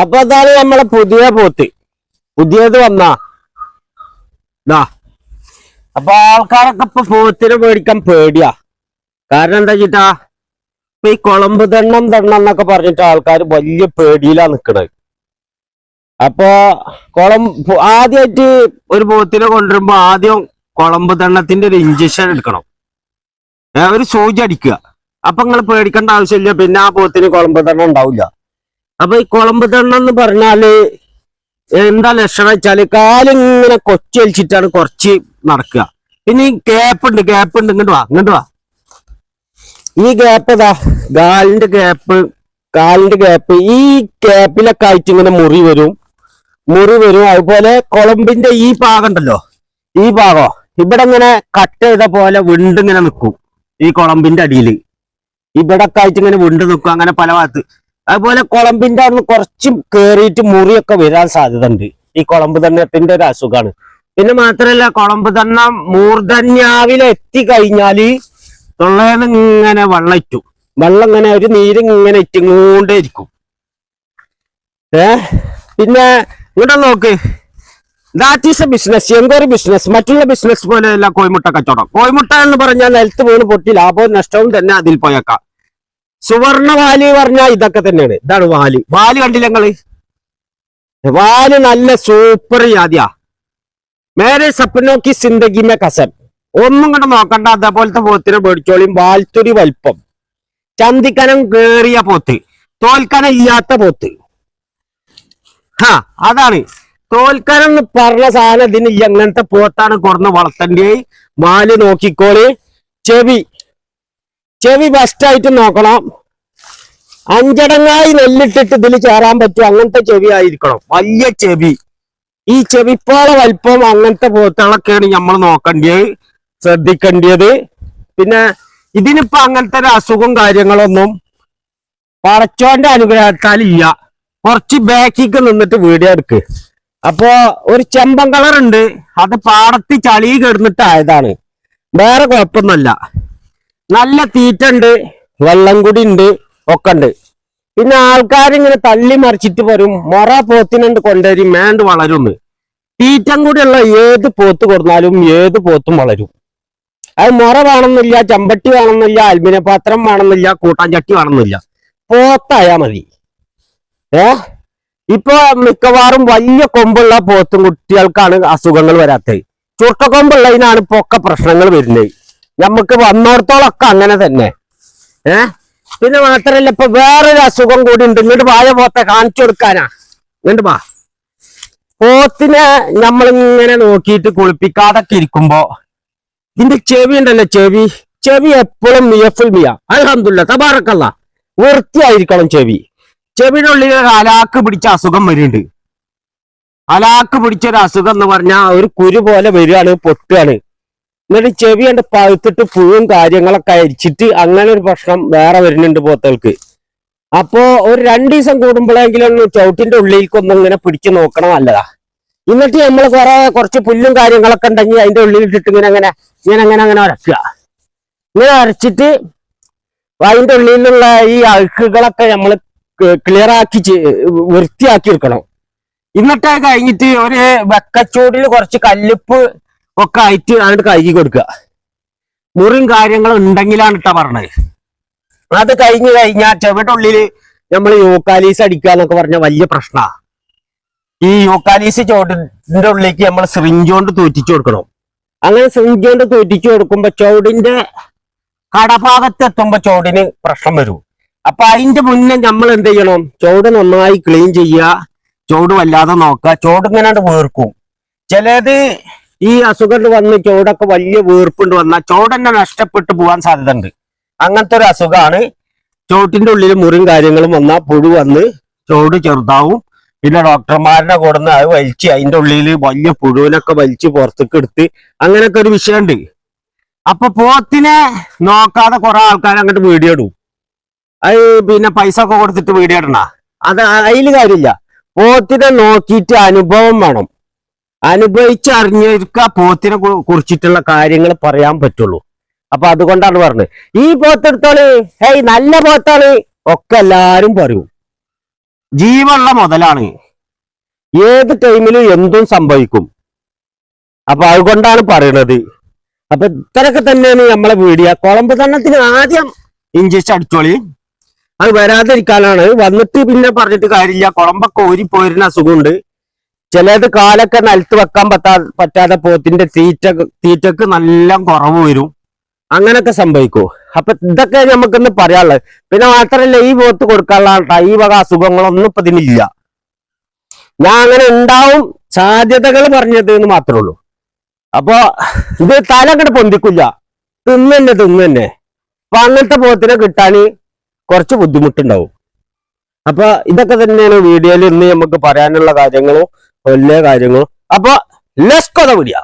അപ്പൊ അതാണ് നമ്മളെ പുതിയ പോത്തി. പുതിയത് വന്നാ. അപ്പൊ ആൾക്കാരൊക്കെ ഇപ്പൊ പോത്തിനെ മേടിക്കാൻ പേടിയാ. കാരണം എന്താ വെച്ചിട്ടാ ഇപ്പൊ ഈ കുളമ്പ് തെണ്ണം തെണ്ണം എന്നൊക്കെ പറഞ്ഞിട്ട് ആൾക്കാർ വലിയ പേടിയിലാ നിക്കണത്. അപ്പൊ കുളം ആദ്യമായിട്ട് ഒരു പോത്തിനെ കൊണ്ടുവരുമ്പോ ആദ്യം കുളമ്പ് തെണ്ണത്തിന്റെ ഒരു ഇഞ്ചക്ഷൻ എടുക്കണം. ഒരു സൂചി അടിക്കുക. അപ്പൊ നിങ്ങൾ പേടിക്കേണ്ട ആവശ്യമില്ല. പിന്നെ ആ പോത്തിന് കുളമ്പ് തെണ്ണം ഉണ്ടാവില്ല. അപ്പൊ ഈ കുളമ്പ് തണ്ണെന്ന് പറഞ്ഞാൽ എന്താ ലക്ഷണം വെച്ചാൽ കാലിങ്ങനെ കൊച്ചലിച്ചിട്ടാണ് കുറച്ച് നടക്കുക. ഇനി ഗ്യാപ്പ് ഉണ്ട് ഗ്യാപ്പ് ഉണ്ട്. ഇങ്ങോട്ട് വാ ഇങ്ങോട്ട് വാ. ഈ ഗ്യാപ്പ് ഇതാ കാലിന്റെ ഗ്യാപ്പ് കാലിന്റെ ഗ്യാപ്പ് ഈ ഗ്യാപ്പിലൊക്കെ ആയിട്ട് ഇങ്ങനെ മുറി വരും. മുറി വരും. അതുപോലെ കുളമ്പിന്റെ ഈ ഭാഗം ഉണ്ടല്ലോ ഈ ഭാഗം ഇവിടെ ഇങ്ങനെ കട്ട് ചെയ്ത പോലെ വിണ്ടിങ്ങനെ നിൽക്കും ഈ കുളമ്പിന്റെ അടിയിൽ ഇവിടെ ഒക്കെ ആയിട്ട് ഇങ്ങനെ വിണ്ട് നിൽക്കും അങ്ങനെ പല ഭാഗത്ത്. അതുപോലെ കുളമ്പിന്റെ അവിടുന്ന് കുറച്ച് കേറിയിട്ട് മുറിയൊക്കെ വരാൻ സാധ്യത ഉണ്ട് ഈ കുളമ്പ് തന്നത്തിന്റെ ഒരു അസുഖമാണ് പിന്നെ മാത്രല്ല കുളമ്പ് തന്ന മൂർധന്യാവിൽ എത്തി കഴിഞ്ഞാൽ തൊള്ളേന്ന് ഇങ്ങനെ വെള്ളം ഇറ്റും വെള്ളം ഇങ്ങനെ ഒരു നീര് ഇങ്ങനെ ഇറ്റിങ്ങോണ്ടേ ഇരിക്കും ഏ? പിന്നെ ഇവിടെ നോക്ക്. ദാറ്റ് ഈസ് എ ബിസിനസ് എന്തൊരു ബിസിനസ് മറ്റുള്ള ബിസിനസ് പോലെയല്ല കോയിമുട്ട കച്ചവടം. കോയിമുട്ട എന്ന് പറഞ്ഞാൽ നിലത്ത് വീണ് പൊട്ടി ലാഭവും നഷ്ടവും തന്നെ അതിൽ പോയേക്കാം. സുവർണ വാലി പറഞ്ഞാൽ ഇതൊക്കെ തന്നെയാണ്. ഇതാണ് വാൽ. വാൽ കണ്ടില്ല നിങ്ങൾ? വാൽ നല്ല സൂപ്പർ ജാതിയാ. മേരെ സപ്നോക്കി സിന്ദഗിമെ കസൻ. ഒന്നും കണ്ട് നോക്കണ്ട അതേപോലത്തെ പോത്തിനെ പേടിച്ചോളിയും വാൽത്തുടി വലിപ്പം. ചന്തിക്കനം കേറിയ പോത്ത്. തോൽക്കനം ഇല്ലാത്ത പോത്ത്. ഹാ അതാണ്. തോൽക്കനം എന്ന് പറഞ്ഞ സാധനം ഇതിന് എങ്ങനത്തെ പോത്താണ് കുറന്ന് വളർത്തണ്ടേ വാൽ നോക്കിക്കോളി. ചെവി. ചെവി ബെസ്റ്റായിട്ട് നോക്കണം. അഞ്ചടങ്ങായി നെല്ലിട്ടിട്ട് ഇതിൽ ചേരാൻ പറ്റും. അങ്ങനത്തെ ചെവി ആയിരിക്കണം. വലിയ ചെവി. ഈ ചെവിപ്പാള വലിപ്പം അങ്ങനത്തെ പോത്തുകളൊക്കെയാണ് നമ്മൾ നോക്കേണ്ടത് ശ്രദ്ധിക്കേണ്ടത് പിന്നെ ഇതിനിപ്പോ അങ്ങനത്തെ ഒരു അസുഖം കാര്യങ്ങളൊന്നും പറച്ചോന്റെ അനുഗ്രഹത്താൽ ഇല്ല. കുറച്ച് ബാക്കിക്ക് നിന്നിട്ട് വീഡിയോ എടുക്ക്. അപ്പോ ഒരു ചെമ്പൻ കളർ ഉണ്ട്. അത് പാടത്തി ചളി കിടന്നിട്ട് ആയതാണ് വേറെ കുഴപ്പമൊന്നുമല്ല. നല്ല തീറ്റ ഉണ്ട് വെള്ളം കൂടി ഉണ്ട് ഒക്കെ ഉണ്ട്. പിന്നെ ആൾക്കാരിങ്ങനെ തള്ളി മറിച്ചിട്ട് വരും. മൊറ പോത്തിനുണ്ട് കൊണ്ടുവരും മേണ്ട് വളരുന്നു തീറ്റം കൂടിയുള്ള ഏത് പോത്ത് കൊടുത്താലും ഏത് പോത്തും വളരും. അത് മുറ വേണമെന്നില്ല ചമ്പട്ടി വേണമെന്നില്ല അൽമിന പാത്രം വേണമെന്നില്ല കൂട്ടാഞ്ചട്ടി വേണമെന്നില്ല. പോത്തായാ മതി. ഏ? ഇപ്പൊ മിക്കവാറും വലിയ കൊമ്പുള്ള പോത്തും കുട്ടികൾക്കാണ് അസുഖങ്ങൾ വരാത്തത്. ചുട്ടക്കൊമ്പുള്ളതിനാണ് ഇപ്പൊ ഒക്കെ പ്രശ്നങ്ങൾ വരുന്നത്. നമുക്ക് വന്നോടത്തോളൊക്കെ അങ്ങനെ തന്നെ. ഏ? പിന്നെ മാത്രല്ല ഇപ്പൊ വേറൊരു അസുഖം കൂടി ഉണ്ട്. ഇങ്ങോട്ട് വായ പോത്തെ കാണിച്ചു കൊടുക്കാനാ. ഇങ്ങോട്ട് വാ. പോത്തിനെ നമ്മളിങ്ങനെ നോക്കിയിട്ട് കുളിപ്പിക്കാതൊക്കെ ഇരിക്കുമ്പോ ഇതിന്റെ ചെവി ഉണ്ടല്ലോ ചെവി. ചെവി എപ്പോഴും മിയഫുൽ മിയ. അലഹമില്ല തബാറക്കല്ല. വൃത്തിയായിരിക്കണം ചെവി. ചെവിയുടെ ഉള്ളിൽ അലാക്ക് പിടിച്ച അസുഖം വരുന്നുണ്ട്. അലാക്ക് പിടിച്ചൊരു അസുഖം എന്ന് പറഞ്ഞാൽ ഒരു കുരു പോലെ വരികയാണ് പൊട്ടുകയാണ്. എന്നിട്ട് ചെവി കണ്ട് പഴുത്തിട്ട് പുഴും കാര്യങ്ങളൊക്കെ അരിച്ചിട്ട് അങ്ങനെ ഒരു പ്രശ്നം വേറെ വരുന്നുണ്ട് പോത്തകൾക്ക് അപ്പോ ഒരു രണ്ടു ദിവസം കൂടുമ്പോഴെങ്കിലും ചവിട്ടിന്റെ ഉള്ളിലേക്കൊന്നും ഇങ്ങനെ പിടിച്ചു നോക്കണം നല്ലതാ. എന്നിട്ട് നമ്മൾ കുറെ കുറച്ച് പുല്ലും കാര്യങ്ങളൊക്കെ ഉണ്ടെങ്കിൽ അതിന്റെ ഉള്ളിൽ ഇട്ടിട്ട് ഇങ്ങനെ അങ്ങനെ ഇങ്ങനെ അങ്ങനെ അങ്ങനെ അരക്കുക. ഇങ്ങനെ അരച്ചിട്ട് അതിന്റെ ഉള്ളിലുള്ള ഈ അഴുക്കുകളൊക്കെ നമ്മൾ ക്ലിയർ ആക്കി വൃത്തിയാക്കി വെക്കണം എന്നിട്ട് കഴിഞ്ഞിട്ട് ഒരു വെക്കച്ചൂടിൽ കുറച്ച് കല്ലുപ്പ് ഒക്കെ ആയിട്ട് അങ്ങോട്ട് കഴുകി കൊടുക്കുക. മുറിയും കാര്യങ്ങളും ഉണ്ടെങ്കിലാണ് ഇട്ടാ പറഞ്ഞത്. അത് കഴിഞ്ഞ് കഴിഞ്ഞാൽ ചെവിയുടെ നമ്മൾ യോക്കാലീസ് അടിക്കുക എന്നൊക്കെ പറഞ്ഞ വലിയ പ്രശ്നമാ ഈ യോക്കാലീസ് ചോടിന്റെ ഉള്ളിലേക്ക് നമ്മൾ സിറിഞ്ച് കൊണ്ട് തൂറ്റിച്ചു കൊടുക്കണം. അങ്ങനെ സിറിഞ്ച് കൊണ്ട് തൂറ്റിച്ചു കൊടുക്കുമ്പോ ചോടിന്റെ കടഭാഗത്ത് എത്തുമ്പോ ചോടിന് പ്രശ്നം വരും. അപ്പൊ അതിന്റെ മുന്നേ നമ്മൾ എന്ത് ചെയ്യണം? ചോട് നന്നായി ക്ലീൻ ചെയ്യുക. ചോട് വല്ലാതെ നോക്കുക. ചോട് ഇങ്ങനെ വീർക്കും. ചിലത് ഈ അസുഖം വന്ന് ചോടൊക്കെ വലിയ വീർപ്പുണ്ട് വന്നാൽ ചോടന്നെ നഷ്ടപ്പെട്ടു പോകാൻ സാധ്യത ഉണ്ട് അങ്ങനത്തെ ഒരു അസുഖമാണ് ചോട്ടിന്റെ ഉള്ളിൽ മുറിയും കാര്യങ്ങളും വന്നാൽ പുഴു വന്ന് ചോട് ചെറുതാവും. പിന്നെ ഡോക്ടർമാരുടെ കൊടുന്ന് അത് വലിച്ച് അതിന്റെ ഉള്ളിൽ വലിയ പുഴുവിനൊക്കെ വലിച്ച് പുറത്തേക്ക് എടുത്ത് അങ്ങനെയൊക്കെ ഒരു വിഷയമുണ്ട്. അപ്പൊ പോത്തിനെ നോക്കാതെ കുറെ ആൾക്കാർ അങ്ങോട്ട് വീഡിയോ ഇടും. അത് പിന്നെ പൈസ ഒക്കെ കൊടുത്തിട്ട് വീഡിയോ ഇടണ. അത് അതിൽ കാര്യമില്ല. പോത്തിനെ നോക്കിയിട്ട് അനുഭവം വേണം. അനുഭവിച്ച് അറിഞ്ഞിരിക്ക പോത്തിനെ കുറിച്ചിട്ടുള്ള കാര്യങ്ങൾ പറയാൻ പറ്റുള്ളൂ. അപ്പൊ അതുകൊണ്ടാണ് പറഞ്ഞത്. ഈ പോത്തെടുത്തോളി. ഹേയ് നല്ല പോത്താണ്. ഒക്കെ എല്ലാരും പറയും. ജീവുള്ള മുതലാണ്. ഏത് ടൈമിലും എന്തും സംഭവിക്കും. അപ്പൊ അതുകൊണ്ടാണ് പറയണത്. അപ്പൊ ഇത്രയൊക്കെ തന്നെയാണ് നമ്മളെ വീഡിയോ. കുളമ്പ് തണ്ണത്തിന് ആദ്യം ഇഞ്ചക്ഷൻ അടിച്ചോളി. അത് വരാതിരിക്കാനാണ്. വന്നിട്ട് പിന്നെ പറഞ്ഞിട്ട് കാര്യമില്ല. കുളമ്പൊക്കെ ഊരിപ്പോയിരുന്ന അസുഖമുണ്ട്. ചിലത് കാലൊക്കെ നിലത്ത് വെക്കാൻ പറ്റാ പറ്റാതെ പോത്തിന്റെ തീറ്റ തീറ്റക്ക് നല്ല കുറവ് വരും. അങ്ങനൊക്കെ സംഭവിക്കൂ. അപ്പൊ ഇതൊക്കെ നമുക്കൊന്ന് പറയാനുള്ളത്. പിന്നെ മാത്രല്ല ഈ പോത്ത് കൊടുക്കാനുള്ള ഈ വക അസുഖങ്ങളൊന്നും ഇപ്പൊ ഇതിനില്ല ഞാൻ അങ്ങനെ ഉണ്ടാവും സാധ്യതകൾ പറഞ്ഞത് എന്ന് മാത്രമേ ഉള്ളൂ. അപ്പൊ ഇത് തല അങ്ങോട്ട് പൊന്തിക്കില്ല. തിന്നു തന്നെ തിന്നു തന്നെ അപ്പൊ അങ്ങനത്തെ പോത്തിനെ കിട്ടാൻ കുറച്ച് ബുദ്ധിമുട്ടുണ്ടാവും. അപ്പൊ ഇതൊക്കെ തന്നെയാണ് വീഡിയോയിൽ ഇന്ന് നമുക്ക് പറയാനുള്ള കാര്യങ്ങളും വലിയ കാര്യങ്ങളും. അപ്പൊ ലെസ്കോത വീഡിയോ